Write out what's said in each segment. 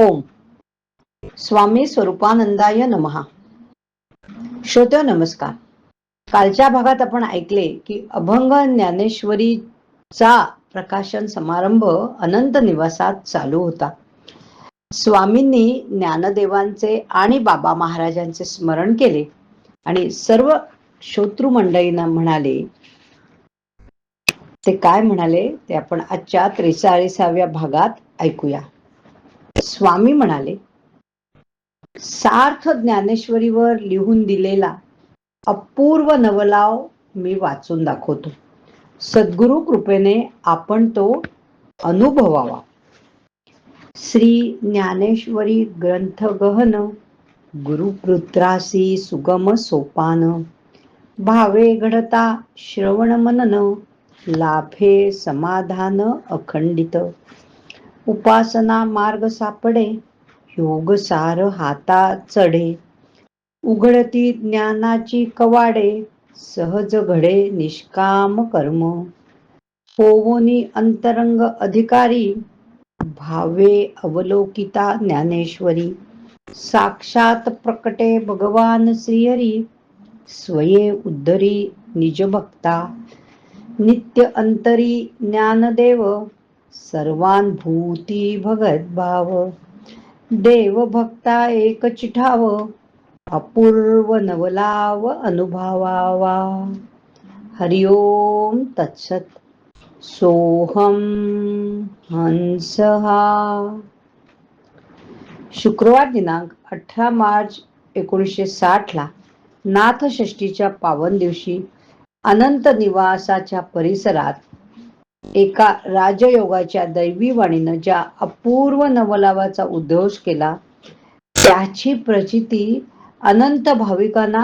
ओम. स्वामी स्वरूपानंदाय नमहा श्रोत्यो नमस्कार. कालच्या भागात आपण ऐकले की अभंग ज्ञानेश्वरीचा प्रकाशन समारंभ अनंत निवासात चालू होता. स्वामींनी ज्ञानदेवांचे आणि बाबा महाराजांचे स्मरण केले आणि सर्व श्रोतृ मंडळींना म्हणाले ते काय म्हणाले ते आपण आजच्या त्रेचाळीसाव्या भागात ऐकूया. स्वामी म्हणाले सार्थ ज्ञानेश्वरीवर लिहून दिलेला अपूर्व नवलाव मी वाचून दाखवतो. सद्गुरु कृपेने आपण तो अनुभवावा. श्री ज्ञानेश्वरी ग्रंथ गहन गुरुपुत्रासी सुगम सोपान भावे घडता श्रवण मनन लाभे समाधान अखंडित. उपासना मार्ग सापडे योग सार हाता चढे. उघडती ज्ञानाची कवाडे सहज घडे निष्काम कर्म. होवोनी अंतरंग अधिकारी भावे अवलोकिता ज्ञानेश्वरी. साक्षात प्रकटे भगवान श्रीहरी स्वये उद्धरी निज भक्ता नित्य अंतरी ज्ञानदेव सर्वांभूती भगत भाव देव भक्ता एक चिठाव अपूर्व नवलाव अनुभवावा. हरिओम तत्सत. सोहम हंस. हा शुक्रवार दिनांक अठरा मार्च एकोणीसशे साठला नाथषष्टीच्या पावन दिवशी अनंत निवासाच्या परिसरात एका राजयोगाच्या दैवी वाणीनं ज्या अपूर्व नवलावाचा उद्घोष केला त्याची प्रचिती अनंत भाविकांना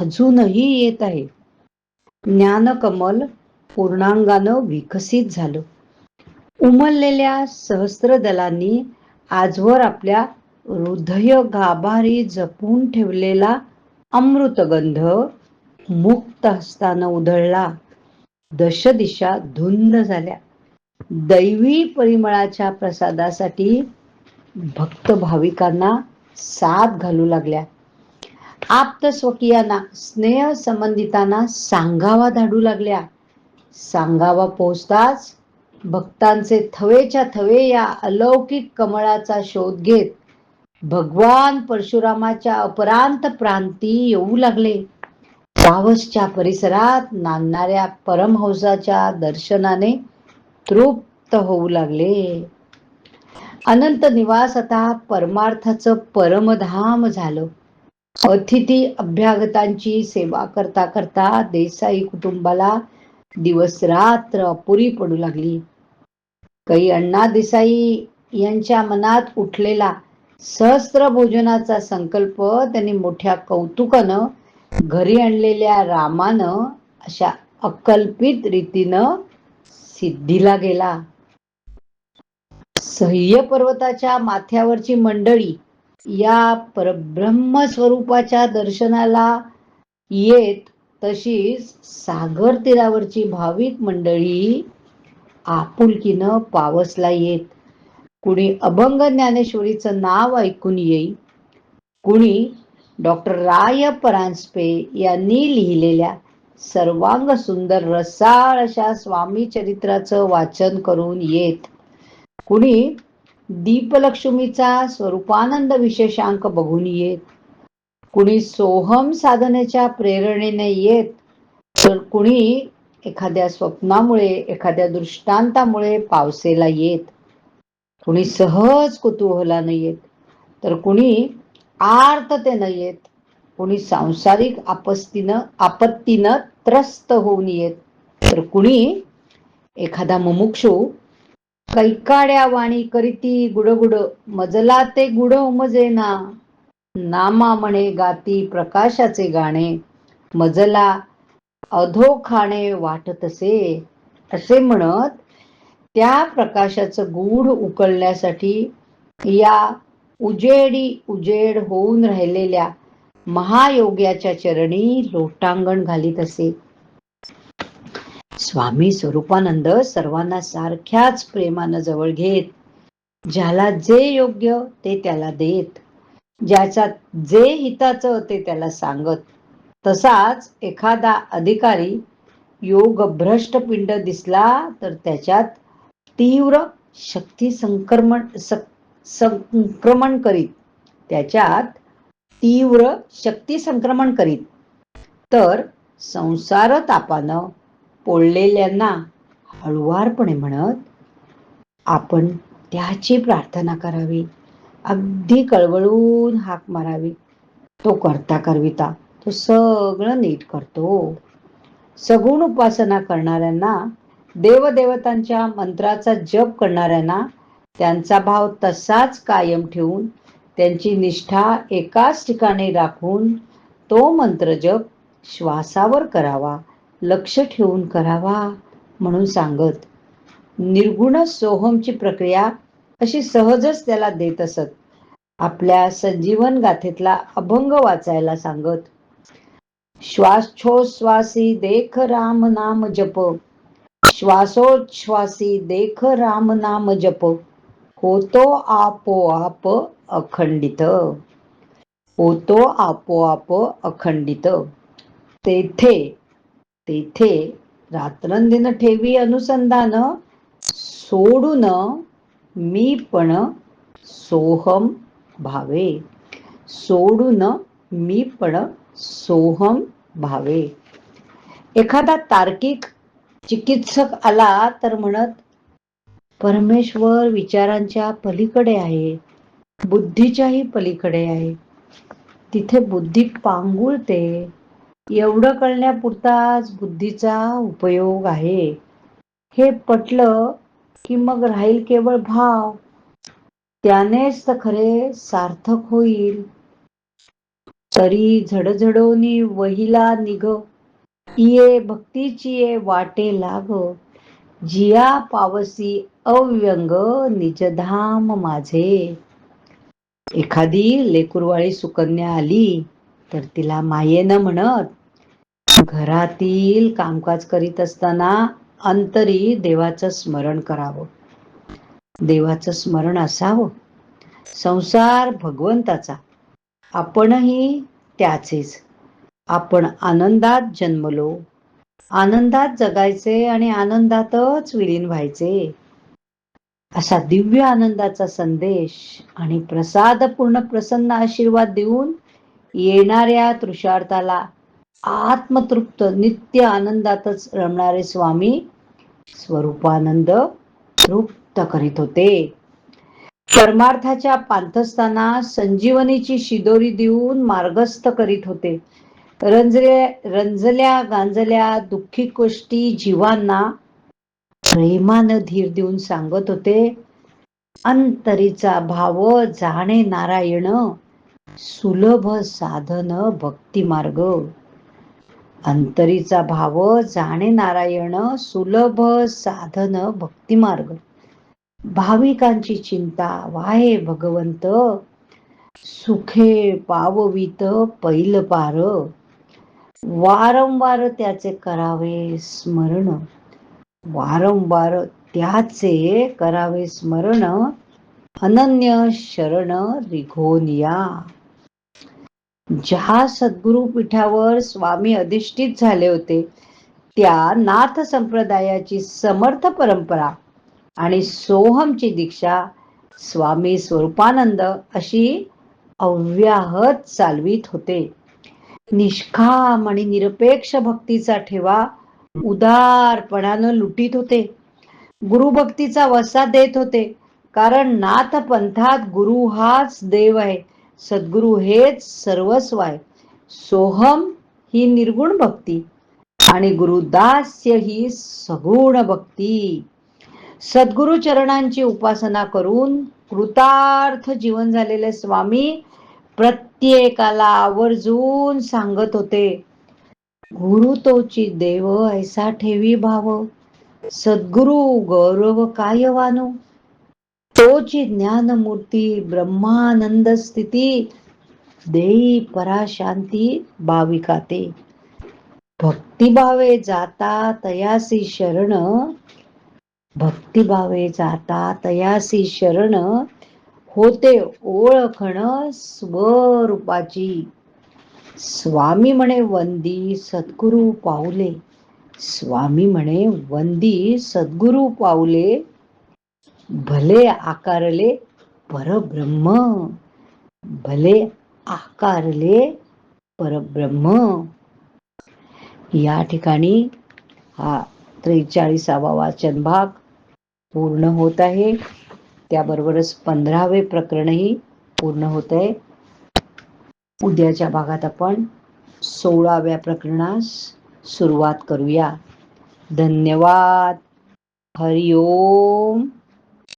अजूनही येत आहे. ज्ञानकमल पूर्णांगानं विकसित झालं. उमललेल्या सहस्त्र दलांनी आजवर आपल्या हृदय गाभारी जपून ठेवलेला अमृतगंध मुक्त हस्तानं उधळला. दश दिशा धुंद झाल्या. दैवी परिमळाच्या प्रसादासाठी भक्त भाविकांना साथ घालू लागल्या. आप्त स्वकीयांना स्नेह संबंधितांना सांगावा धाडू लागल्या. सांगावा पोचताच भक्तांचे थवेच्या थवे या अलौकिक कमळाचा शोध घेत भगवान परशुरामाच्या अपरांत प्रांती येऊ लागले. पावसच्या परिसरात नांदणाऱ्या परमहंसाच्या दर्शनाने तृप्त होऊ लागले. अनंत निवास आता परमार्थाचं परमधाम झालं. अतिथी अभ्यागतांची सेवा करता करता देसाई कुटुंबाला दिवस रात्र अपुरी पडू लागली. काही अण्णा देसाई यांच्या मनात उठलेला सहस्त्र भोजनाचा संकल्प त्यांनी मोठ्या कौतुकानं घरी आणलेल्या रामानं अशा अकल्पित रीतीनं सिद्धीला गेला. सह्य पर्वताच्या माथ्यावरची मंडळी या परब्रह्म स्वरूपाच्या दर्शनाला येत तशीच सागर तीरावरची भाविक मंडळी आपुलकीनं पावसला येत. कुणी अभंग ज्ञानेश्वरीचं नाव ऐकून येई कुणी डॉक्टर राय परांजपे यांनी लिहिलेल्या सर्वांग सुंदर रसाळ अशा स्वामी चरित्राचं वाचन करून येत. कुणी दीपलक्ष्मीचा स्वरूपानंद विशेषांक बघून येत. कुणी सोहम साधनेच्या प्रेरणेने येत. तर कुणी एखाद्या स्वप्नामुळे एखाद्या दृष्टांतामुळे पावसेला येत. कुणी सहज कुतूहलानं येत. तर कुणी आर्तते नाहीयेत कुणी सांसारिक आपस्तीनं आपत्तीनं त्रस्त होऊन येत. तर कुणी? एखादा मुमुक्षू. कैकाड्या वाणी करीती गुडगुड मजला ते गुड उमजेना. नामा म्हणे गाती प्रकाशाचे गाणे. मजला अधोखाणे वाटतसे. असे म्हणत त्या प्रकाशाचं गूढ उकळण्यासाठी या उजेडी उजेड होऊन राहिलेल्या महायोग्याच्या चरणी लोटांगण घालीत असे. स्वामी स्वरूपानंद सर्वांना सारख्याच प्रेमानं जवळ घेत ज्याला जे योग्य ते त्याला देत ज्याच्या जे हिताचं ते त्याला सांगत. तसाच एखादा अधिकारी योग भ्रष्ट पिंड दिसला तर त्याच्यात तीव्र शक्ती संक्रमण संक्रमण करीत. त्याच्यात तीव्र शक्ती संक्रमण करीत. तर संसार तापानं पोळलेल्यांना हळुवारपणे म्हणत आपण त्याची प्रार्थना करावी. अगदी कळवळून हाक मारावी. तो करता करविता. तो सगळं नीट करतो. सगुण उपासना करणाऱ्यांना देवदेवतांच्या मंत्राचा जप करणाऱ्यांना त्यांचा भाव तसाच कायम ठेवून त्यांची निष्ठा एकाच ठिकाणी राखून तो मंत्र जप श्वासावर करावा लक्ष ठेवून करावा म्हणून सांगत. निर्गुण सोहमची प्रक्रिया अशी सहजच त्याला देत असत. आपल्या संजीवन गाथेतला अभंग वाचायला सांगत श्वासोच्छ्वासी देख राम नाम जप. श्वासोच्छ्वासी देख राम नाम जप. होतो आपोआप अखंडित. होतो आपोआप अखंडित. तेथे तेथे रात्रंदिन ठेवी अनुसंधान सोडून मी पण सोहम भावे. सोडून मी पण सोहम भावे. एखादा तार्किक चिकित्सक आला तर म्हणत परमेश्वर विचारांच्या पलीकडे आहे बुद्धीच्याही पलीकडे आहे. तिथे बुद्धी पांगुळते एवढं कळण्यापुरताच बुद्धीचा उपयोग आहे. हे पटलं की मग राहील केवळ भाव. त्यानेच तर खरे सार्थक होईल. तरी झडझडोनी वहिला निघ. ये भक्तीची ये वाटे लाग. जिया पावसी अव्यंग निजधाम माझे. एखादी लेकुरवाळी सुकन्या आली तर तिला मायेनं म्हणत घरातील कामकाज करीत असताना अंतरी देवाचं स्मरण करावं. देवाचं स्मरण असावं. संसार भगवंताचा. आपणही त्याचेच. आपण आनंदात जन्मलो. आनंदात जगायचे आणि आनंदातच विलीन व्हायचे. असा दिव्य आनंदाचा संदेश आणि प्रसाद पूर्ण प्रसन्न आशीर्वाद देऊन येणाऱ्या तृषार्थाला आत्मतृप्त नित्य आनंदातच रमणारे स्वामी स्वरूपानंद तृप्त करीत होते. परमार्थाच्या पांथस्थाना संजीवनीची शिदोरी देऊन मार्गस्थ करीत होते. रंजल्या रंजल्या गांजल्या दुःखी गोष्टी जीवांना प्रेमानं धीर देऊन सांगत होते अंतरीचा भाव जाणे नारायण सुलभ साधन भक्ती मार्ग अंतरीचा भाव जाणे नारायण सुलभ साधन भक्ती मार्ग भाविकांची चिंता वाहे भगवंत सुखे पाववित पैल पार वारंवार त्याचे करावे स्मरण. वारंवार त्याचे करावे स्मरण अनन्य शरण रिघोनिया ज्या सद्गुरु पीठावर स्वामी अधिष्ठित झाले होते त्या नाथ संप्रदायाची समर्थ परंपरा आणि सोहमची दीक्षा स्वामी स्वरूपानंद अशी अव्याहत चालवीत होते. निष्काम आणि निरपेक्ष भक्तीचा ठेवा उदारपणानं लुटीत होते. गुरुभक्तीचा वसा देत होते. कारण नाथ पंथात गुरु हाच देव आहे. सद्गुरु हेच सर्वस्व आहे. सोहम ही निर्गुण भक्ती आणि गुरुदास्य ही सगुण भक्ती. सद्गुरु चरणांची उपासना करून कृतार्थ जीवन झालेले स्वामी प्रत्येकाला आवर्जून सांगत होते. गुरु तोची देव ऐसा ठेवी भाव. सद्गुरु गौरव काय वानू? तोची ज्ञानमूर्ती ब्रह्मानंद स्थिती. देई पराशांती भाविकाते भक्तिभावे जाता तयासी शरण. भक्तिभावे जाता तयासी शरण. होते ओळखण स्वरूपाची. स्वामी म्हणे वंदी सद्गुरु पावले स्वामी म्हणे वंदी सद्गुरु पावले भले आकारले परब्रह्म भले आकारले परब्रह्म. या ठिकाणी हा त्रेचाळीसावा वाचन भाग पूर्ण होत आहे. त्याबरोबरच पंधरावे प्रकरणही पूर्ण होत आहे. उद्याच्या भागात आपण सोळाव्या प्रकरणास सुरुवात करूया. धन्यवाद. हरिओम.